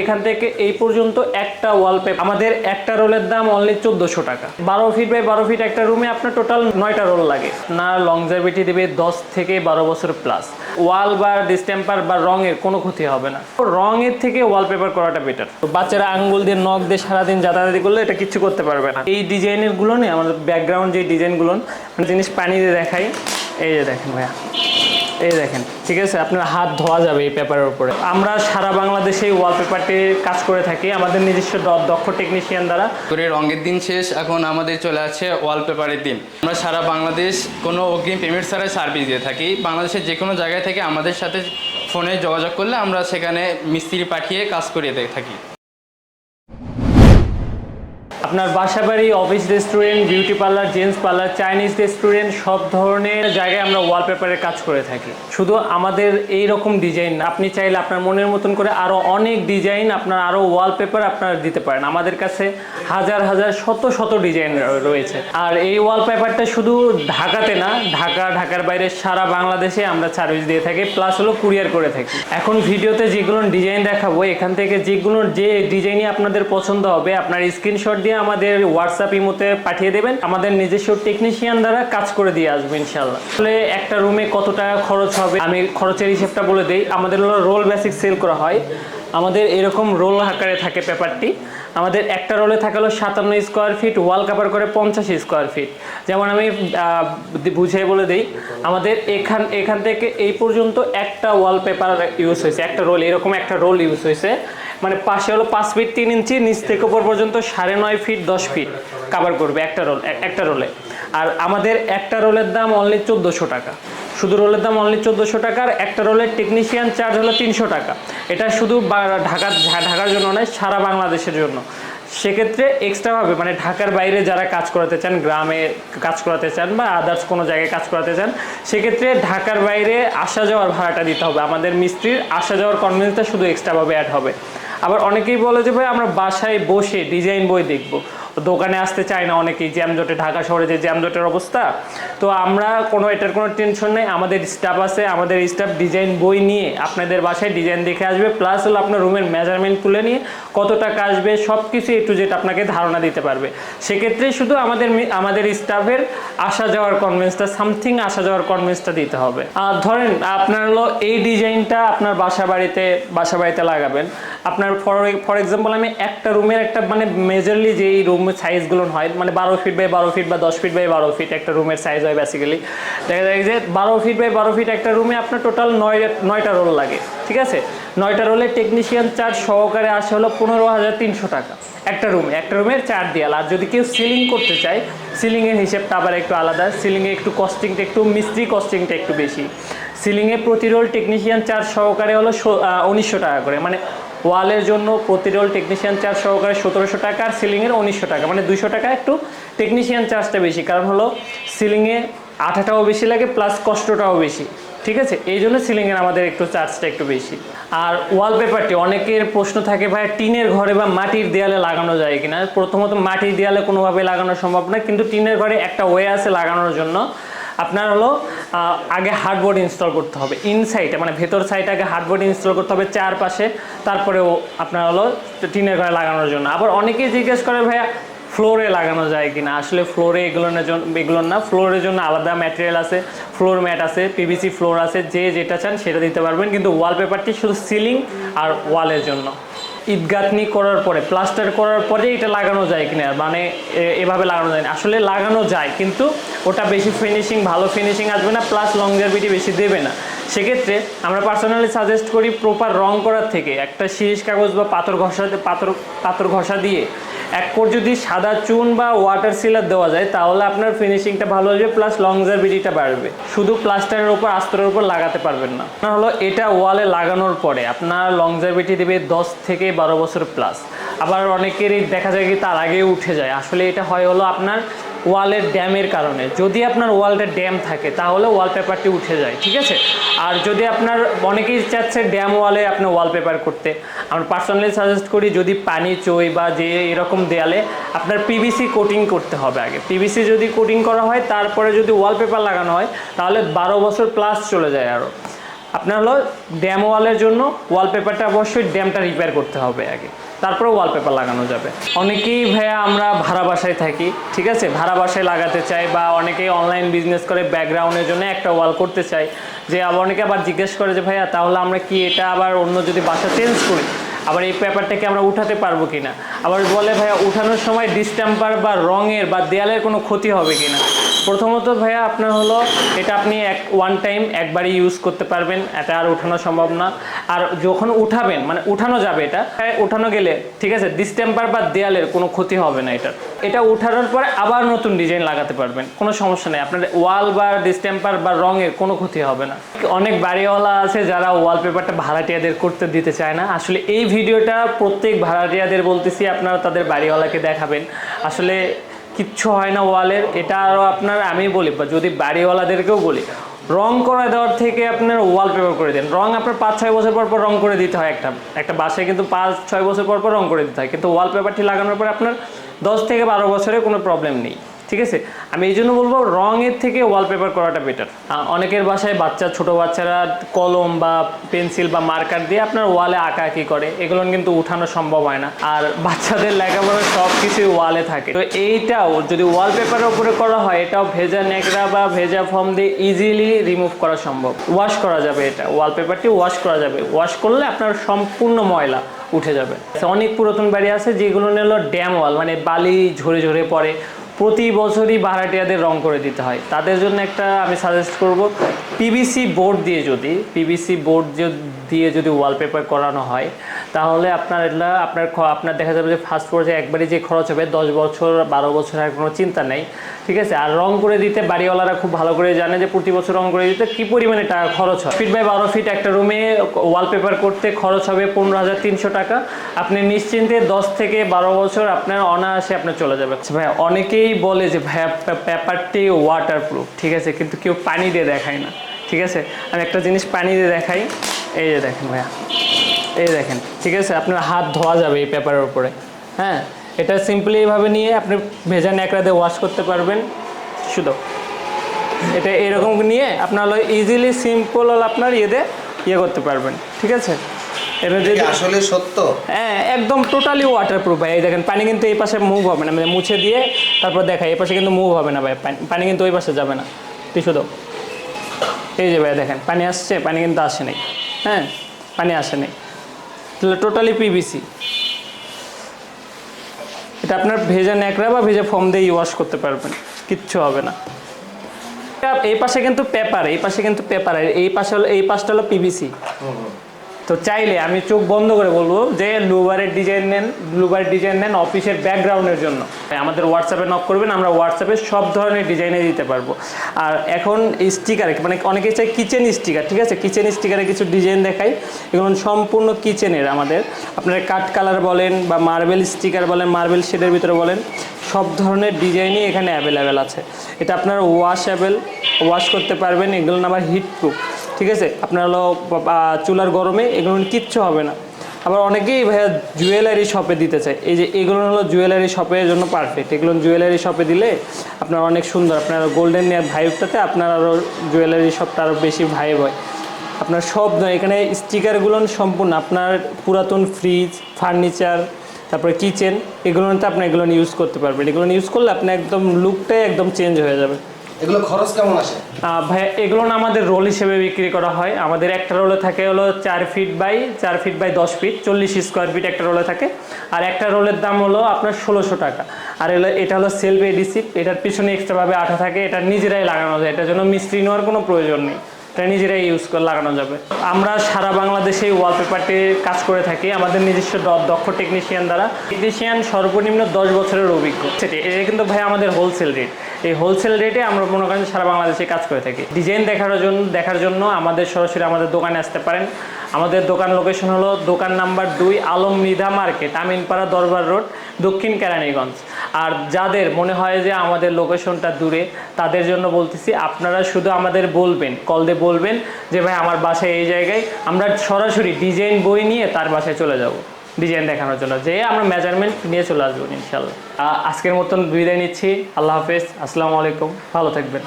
এখান থেকে এই পর্যন্ত একটা ওয়ালপেপার আমাদের একটা রোলের দাম অনলি চোদ্দোশো টাকা। বারো ফিট বাই বারো ফিট একটা রুমে আপনার টোটাল নয়টা রোল লাগে। না লংজারভিটি দেবে দশ থেকে বারো বছর প্লাস ওয়াল বা ডিস্টেম্পার বা রঙের কোনো ক্ষতি হবে না। রঙের থেকে ওয়ালপেপার করাটা বেটার তো বাচ্চারা আঙ্গুল দিয়ে, নখ দিয়ে সারাদিন যাতায়াতি করলে এটা কিছু করতে পারবে না। এই ডিজাইনেরগুলো নেই আমাদের ব্যাকগ্রাউন্ড যে ডিজাইনগুলো জিনিস পানি দিয়ে দেখাই। এই যে দেখেন ভাইয়া। এই দেখেন, ঠিক আছে? আপনার হাত ধোয়া যাবে এই পেপারের উপরে। আমরা সারা বাংলাদেশে ওয়ালপেপারটি কাজ করে থাকি। আমাদের নিজস্ব দক্ষ টেকনিশিয়ান দ্বারা। রঙের দিন শেষ, এখন আমাদের চলে আছে ওয়ালপেপারের দিন। আমরা সারা বাংলাদেশ কোনো অগ্রিম পেমেন্ট ছাড়াই সার্ভিস দিয়ে থাকি। বাংলাদেশের যে কোনো জায়গায় থেকে আমাদের সাথে ফোনে যোগাযোগ করলে আমরা সেখানে মিস্ত্রি পাঠিয়ে কাজ করিয়ে থাকি। আপনার বাসা বাড়ি office restaurant beauty parlour gents parlour Chinese restaurant সব ধরনের জায়গায় আমরা ওয়ালপেপারের কাজ করে থাকি। শুধু আমাদের এই রকম ডিজাইন আপনি চাইলে আপনার মনের মতন করে আরও অনেক ডিজাইন আপনার আরও ওয়ালপেপার আপনারা দিতে পারেন। আমাদের কাছে হাজার হাজার, শত শত ডিজাইন রয়েছে। আর এই ওয়ালপেপারটা শুধু ঢাকাতে না, ঢাকা, ঢাকার বাইরে সারা বাংলাদেশে আমরা সার্ভিস দিয়ে থাকি প্লাস হলো কুরিয়ার করে থাকি। এখন ভিডিওতে যেগুলো ডিজাইন দেখাবো, এখান থেকে যেগুলো যে ডিজাইনই আপনাদের পছন্দ হবে, আপনার স্ক্রিনশট দিয়ে আমাদের হোয়াটসঅ্যাপ ইমোতে পাঠিয়ে দেবেন। আমাদের নিজস্ব টেকনিশিয়ান দ্বারা কাজ করে দিয়ে আসবে ইনশাল্লাহ আসলে একটা রুমে কত টাকা খরচ হবে? আমি খরচের হিসেবটা বলে দিই। আমাদের রোল বেসিক সেল করা হয়। আমাদের এরকম রোল আকারে থাকে পেপারটি। আমাদের একটা রোলে থাকে হলো সাতান্ন স্কোয়ার ফিট ওয়াল কাভার করে পঞ্চাশ স্কোয়ার ফিট যেমন আমি বুঝিয়ে বলে দিই, আমাদের এখান এখান থেকে এই পর্যন্ত একটা ওয়াল পেপার ইউজ হয়েছে। একটা রোল এরকম একটা রোল ইউজ হয়েছে। মানে পাশে হলো পাঁচ ফিট তিন ইঞ্চি, নিচ থেকে উপর পর্যন্ত সাড়ে নয় ফিট, দশ ফিট কাভার করবে একটা রোল একটা রোলে আর আমাদের একটা রোলের দাম অনলি চোদ্দোশো টাকা। শুধু রোলের দাম অনলি চোদ্দোশো টাকার একটা রোলের টেকনিশিয়ান চার্জ হলো তিনশো টাকা। এটা শুধু ঢাকার ঢাকার জন্য নয়, সারা বাংলাদেশের জন্য। সেক্ষেত্রে এক্সট্রাভাবে মানে ঢাকার বাইরে যারা কাজ করাতে চান, গ্রামে কাজ করাতে চান বা আদার্স কোনো জায়গায় কাজ করাতে চান, সেক্ষেত্রে ঢাকার বাইরে আসা যাওয়ার ভাড়াটা দিতে হবে। আমাদের মিস্ত্রির আসা যাওয়ার কনভেন্সটা শুধু এক্সট্রাভাবে অ্যাড হবে। আবার অনেকেই বলে যে, ভাই, আমরা বাসায় বসে ডিজাইন বই দেখব। দোকানে আসতে চাই না অনেকেই, জ্যামজটে, ঢাকা শহরে যে জ্যামজটের অবস্থা। তো আমরা কোনো, এটার কোনো টেনশন নেই। আমাদের স্টাফ আছে, আমাদের স্টাফ ডিজাইন বই নিয়ে আপনাদের বাসায় ডিজাইন দেখে আসবে, প্লাস হলো আপনার রুমের মেজারমেন্ট তুলে নিয়ে কত টাকা আসবে সব কিছু একটু যেটা আপনাকে ধারণা দিতে পারবে। সেক্ষেত্রে শুধু আমাদের আমাদের স্টাফের আসা যাওয়ার কনভেন্সটা সামথিং আসা যাওয়ার কনভেন্সটা দিতে হবে। আর ধরেন, আপনার হলো এই ডিজাইনটা আপনার বাসা বাড়িতে বাসা বাড়িতে লাগাবেন। আপনার ফর ফর এক্সাম্পল আমি একটা রুমের একটা মানে মেজারলি যে রুম সাইজগুলো হয় মানে বারো ফিট বাই বারো ফিট বা দশ ফিট বাই বারো ফিট একটা রুমের সাইজ হয় বেসিক্যালি দেখা যায় যে বারো ফিট বাই বারো ফিট একটা রুমে আপনার টোটাল নয়, নয়টা রোল লাগে, ঠিক আছে? নয়টা রোলে টেকনিশিয়ান চার্জ সহকারে আসে হলো পনেরো হাজার তিনশো টাকা, একটা রুমে একটা রুমের চার দেয়াল আর যদি কেউ সিলিং করতে চায় সিলিংয়ের হিসেবটা আবার একটু আলাদা সিলিংয়ে একটু কস্টিংটা একটু, মিস্ত্রি কস্টিংটা একটু বেশি। সিলিংয়ে প্রতি রোল টেকনিশিয়ান চার্জ সহকারে হলো উনিশশো টাকা করে মানে ওয়ালের জন্য প্রতি রোল টেকনিশিয়ান চার্জ সহকারে সতেরোশো টাকা আর সিলিংয়ের উনিশশো টাকা। মানে দুইশো টাকা একটু টেকনিশিয়ান চার্জটা বেশি। কারণ হলো সিলিংয়ে আঠাটাও বেশি লাগে প্লাস কষ্টটাও বেশি। ঠিক আছে? এই জন্য সিলিংয়ের আমাদের একটু চার্জটা একটু বেশি। আর ওয়ালপেপারটি অনেকের প্রশ্ন থাকে, ভাই, টিনের ঘরে বা মাটির দেয়ালে লাগানো যায় কিনা? প্রথমত মাটির দেয়ালে কোনোভাবে লাগানো সম্ভব না কিন্তু টিনের ঘরে একটা ওয়ে আছে লাগানোর জন্য। আপনার হলো আগে হার্ডবোর্ড ইনস্টল করতে হবে। ইনসাইডে মানে ভেতর সাইডে আগে হার্ডবোর্ড ইনস্টল করতে হবে, চারপাশে। তারপরেও আপনার হলো, টিনের ঘরে লাগানোর জন্য। আবার অনেকেই জিজ্ঞেস করে, ভাইয়া ফ্লোরে লাগানো যায় কিনা? আসলে ফ্লোরে এগুলোর জন্য এগুলোর না। ফ্লোরের জন্য আলাদা ম্যাটেরিয়াল আছে ফ্লোর ম্যাট আছে পিভিসি ফ্লোর আছে, যে যেটা চান সেটা দিতে পারবেন। কিন্তু ওয়ালপেপারটি শুধু সিলিং আর ওয়ালের জন্য। ঈদগাঁথনি করার পরে, প্লাস্টার করার পরে এটা লাগানো যায় কিনা? মানে এভাবে লাগানো যায় না। আসলে লাগানো যায়, কিন্তু ওটা বেশি ফিনিশিং ভালো ফিনিশিং আসবে না প্লাস লংজারভিটি বেশি দেবে না। সেক্ষেত্রে আমরা পার্সোনালি সাজেস্ট করি প্রপার রং করার থেকে, একটা শিরিষ কাগজ বা পাথর ঘষা, পাথর পাথর ঘষা দিয়ে এক কোট যদি সাদা চুন বা ওয়াটার সিলার দেওয়া যায়, তাহলে আপনার ফিনিশিংটা ভালো আসবে প্লাস লংজারভিটিটা বাড়বে। শুধু প্লাস্টারের উপর, আস্তরের উপর লাগাতে পারবেন না। আপনার হলো এটা ওয়ালে লাগানোর পরে, আপনার লংজারভিটি দেবে দশ থেকে বারো বছর প্লাস আবার অনেকেরই দেখা যায় কি তার আগে উঠে যায়। আসলে এটা হয় হলো আপনার ওয়ালের ড্যামের কারণে। যদি আপনার ওয়ালটা ড্যাম থাকে, তাহলে ওয়ালপেপারটি উঠে যায়, ঠিক আছে? আর যদি আপনার, অনেকেই চাচ্ছে ড্যাম ওয়ালে আপনি ওয়ালপেপার করতে। আমরা পার্সোনালি সাজেস্ট করি, যদি পানি, চই বা যে এরকম দেয়ালে আপনার পিভিসি কোটিং করতে হবে আগে। পিভিসি যদি কোটিং করা হয়, তারপরে যদি ওয়ালপেপার লাগানো হয়, তাহলে বারো বছর প্লাস চলে যায় আরও আপনার হলো ড্যাম ওয়ালের জন্য ওয়ালপেপারটা অবশ্যই ড্যামটা রিপেয়ার করতে হবে আগে। তারপরে ওয়ালপেপার লাগানো যাবে। অনেকেই ভাইয়া আমরা ভাড়া বাসায় থাকি, ঠিক আছে? ভাড়া বাসায় লাগাতে চাই বা অনেকেই অনলাইন বিজনেস করে ব্যাকগ্রাউন্ডের জন্য একটা ওয়াল করতে চাই। যে আবার অনেকে আবার জিজ্ঞেস করে যে, ভাইয়া, তাহলে আমরা কি এটা আবার অন্য যদি বাসা চেঞ্জ করি? আবার এই পেপারটাকে আমরা উঠাতে পারব কিনা? আবার বলে, ভাইয়া, উঠানোর সময় ডিস্টেম্পার বা রঙের বা দেয়ালের কোনো ক্ষতি হবে কিনা? প্রথমত ভাইয়া আপনার হলো এটা আপনি এক ওয়ান টাইম একবারই ইউজ করতে পারবেন এটা আর উঠানো সম্ভব না। আর যখন উঠাবেন মানে উঠানো যাবে এটা হ্যাঁ, উঠানো গেলে ঠিক আছে ডিস্টেম্পার বা দেয়ালের কোনো ক্ষতি হবে না এটার। এটা উঠানোর পরে আবার নতুন ডিজাইন লাগাতে পারবেন কোনো সমস্যা নেই। আপনার ওয়াল বা ডিস্টেম্পার বা রঙের কোনো ক্ষতি হবে না। অনেক বাড়িওয়ালা আছে যারা ওয়ালপেপারটা ভাড়াটিয়াদের করতে দিতে চায় না। আসলে এই ভিডিওটা প্রত্যেক ভাড়াটিয়াদের বলতেছি আপনারা তাদের বাড়িওয়ালাকে দেখাবেন। আসলে কিচ্ছু হয় না ওয়ালের, এটা আরও আপনার আমি বলি, বা যদি বাড়িওয়ালাদেরকেও বলি, রং করা দেওয়ার থেকে আপনার ওয়ালপেপার করে দেন। রং আপনার পাঁচ, ছয় বছর পর পর রং করে দিতে হয় একটা একটা বাসে কিন্তু পাঁচ, ছয় বছর পর পর রং করে দিতে হয়, কিন্তু ওয়ালপেপারটি লাগানোর পর আপনার দশ থেকে বারো বছরে কোনো প্রবলেম নেই। ঠিক আছে? আমি এই জন্য বলব রঙের থেকে ওয়ালপেপার করাটা বেটার অনেকের বাসায় বাচ্চা, ছোট বাচ্চারা কলম বা পেন্সিল বা মার্কার দিয়ে আপনার ওয়ালে আঁকা আঁকি করে। এগুলো কিন্তু উঠানো সম্ভব হয় না। আর বাচ্চাদের লেখাপড়া সব কিছুই ওয়ালে থাকে। তো এইটাও যদি ওয়ালপেপারের উপরে করা হয়, এটাও ভেজা ন্যাকড়া বা ভেজা ফর্ম দিয়ে ইজিলি রিমুভ করা সম্ভব। ওয়াশ করা যাবে এটা। ওয়ালপেপারটি ওয়াশ করা যাবে। ওয়াশ করলে আপনার সম্পূর্ণ ময়লা উঠে যাবে। অনেক পুরাতন বাড়ি আছে যেগুলো নিল ড্যাম ওয়াল মানে বালি ঝরে ঝরে পড়ে। প্রতি বছরই ভাড়াটিয়াদের রং করে দিতে হয়। তাদের জন্য একটা আমি সাজেস্ট করব পিভিসি বোর্ড দিয়ে যদি পিভিসি বোর্ড দিয়ে যদি ওয়ালপেপার করানো হয় তাহলে আপনার এটা আপনার আপনার দেখা যাবে যে ফার্স্ট পর্যায়ে একবারে যে খরচ হবে, দশ বছর, বারো বছর আর কোনো চিন্তা নেই। ঠিক আছে? আর রং করে দিতে বাড়িওয়ালারা খুব ভালো করে জানে যে প্রতি বছর রং করে দিতে কী পরিমাণে টাকা খরচ হয়। ফিট বাই বারো ফিট একটা রুমে ওয়ালপেপার করতে খরচ হবে পনেরো হাজার তিনশো টাকা। আপনি নিশ্চিন্তে দশ থেকে বারো বছর আপনার অনায়াসে আপনার চলে যাবে আচ্ছা ভাই অনেকেই বলে যে ভাইয়া পেপারটি ওয়াটার প্রুফ ঠিক আছে? কিন্তু কেউ পানি দিয়ে দেখায় না। ঠিক আছে? আমি একটা জিনিস পানি দিয়ে দেখাই। এই যে দেখেন ভাইয়া। এই দেখেন ঠিক আছে? আপনার হাত ধোয়া যাবে এই পেপারের উপরে হ্যাঁ? এটা সিম্পলি এইভাবে নিয়ে আপনি ভেজা ন্যাকড়া দিয়ে ওয়াশ করতে পারবেন। শুধু। এটা এরকম নিয়ে আপনার ইজিলি সিম্পল হলো আপনার ইয়েতে ইয়ে করতে পারবেন ঠিক আছে? এটা যদি আসলে সত্য? হ্যাঁ একদম টোটালি ওয়াটার প্রুফ ভাই। এই দেখেন পানি কিন্তু এই পাশে মুভ হবে না মানে মুছে দিয়ে তারপর দেখাই। এই পাশে কিন্তু মুভ হবে না ভাই পানি- কিন্তু ওই পাশে যাবে না। টিস্যু দাও। এই যে ভাই দেখেন পানি আসছে পানি কিন্তু আসে নাই। হ্যাঁ পানি আসে নাই। তাহলে টোটালি পিভিসি এটা আপনার ভেজা ন্যাকড়া বা ভেজা ফর্ম দিয়ে ওয়াশ করতে পারবেন, কিচ্ছু হবে না। এই পাশে কিন্তু পেপার এই পাশে কিন্তু পেপার এই পাশে হলো, এই পাশটা হলো পিভিসি তো চাইলে আমি চোখ বন্ধ করে বলব যে লুবারের ডিজাইন নেন, লুবারের ডিজাইন নেন অফিসের ব্যাকগ্রাউন্ডের জন্য। আমাদের হোয়াটসঅ্যাপে নক করবেন, আমরা হোয়াটসঅ্যাপে সব ধরনের ডিজাইনে দিতে পারব। আর এখন স্টিকার মানে অনেকে চাই কিচেন স্টিকার ঠিক আছে? কিচেন স্টিকারে কিছু ডিজাইন দেখাই। এগুলো সম্পূর্ণ কিচেনের আমাদের। আপনারা কাঠ কালার বলেন বা মার্বেল স্টিকার বলেন মার্বেল শেডের ভিতরে বলেন, সব ধরনের ডিজাইনই এখানে অ্যাভেলেবেল আছে। এটা আপনার ওয়াশেবল ওয়াশ করতে পারবেন এগুলো আবার হিট প্রুফ ঠিক আছে? আপনার হলো চুলার গরমে এগুলো কিচ্ছু হবে না। আবার অনেকেই ভাইয়া জুয়েলারি শপে দিতে চায়। এই যে এগুলো হলো জুয়েলারি শপের জন্য পারফেক্ট এগুলো জুয়েলারি শপে দিলে আপনার অনেক সুন্দর। আপনার গোল্ডেন নেয়ার ভাইবটাতে আপনার আরও জুয়েলারি শপটা আরও বেশি ভাইব হয়। আপনার সব এখানে স্টিকারগুলো সম্পূর্ণ আপনার পুরাতন ফ্রিজ ফার্নিচার তারপরে কিচেন এগুলোতে আপনি এগুলো ইউজ করতে পারবেন। এগুলো ইউজ করলে আপনার একদম লুকটাই একদম চেঞ্জ হয়ে যাবে। এগুলো খরচ কেমন আসে? ভাই, এগুলো না আমাদের রোল হিসেবে বিক্রি করা হয়। আমাদের একটা রোলে থাকে হলো চার ফিট বাই, চার ফিট বাই দশ ফিট, চল্লিশ স্কোয়ার ফিট একটা রোলে থাকে। আর একটা রোলের দাম হলো আপনার ষোলোশো টাকা। আর এটা হলো সেলফ এডিসিভ এটার পিছনে এক্সট্রাভাবে আঠা থাকে, এটা নিজেরাই লাগানো যায়, এটার জন্য মিস্ত্রি নেওয়ার কোনো প্রয়োজন নেই। এটা নিজেরাই ইউজ করে লাগানো যাবে। আমরা সারা বাংলাদেশে ওয়ালপেপারটির কাজ করে থাকি, আমাদের নিজস্ব দক্ষ টেকনিশিয়ান দ্বারা। টেকনিশিয়ান সর্বনিম্ন দশ বছরের অভিজ্ঞ। সেটি এটা কিন্তু ভাই আমাদের হোলসেল রেট এই হোলসেল রেটে আমরা মনে করেন সারা বাংলাদেশে কাজ করে থাকি। ডিজাইন দেখার জন্য দেখার জন্য আমাদের সরাসরি আমাদের দোকানে আসতে পারেন। আমাদের দোকান লোকেশন হলো দোকান নাম্বার দুই আলম মৃধা মার্কেট আমিনপাড়া দরবার রোড দক্ষিণ কেরানীগঞ্জ। আর যাদের মনে হয় যে আমাদের লোকেশনটা দূরে, তাদের জন্য বলতেছি, আপনারা শুধু আমাদের বলবেন, কল দিয়ে বলবেন যে, ভাই, আমার বাসায় এই জায়গায় আমরা সরাসরি ডিজাইন বই নিয়ে তার বাসায় চলে যাব, ডিজাইন দেখানোর জন্য। যে আমরা মেজারমেন্ট নিয়ে চলে আসব ইনশাল্লাহ আজকের মতন বিদায় নিচ্ছি। আল্লাহ হাফেজ। আসসালামু আলাইকুম। ভালো থাকবেন।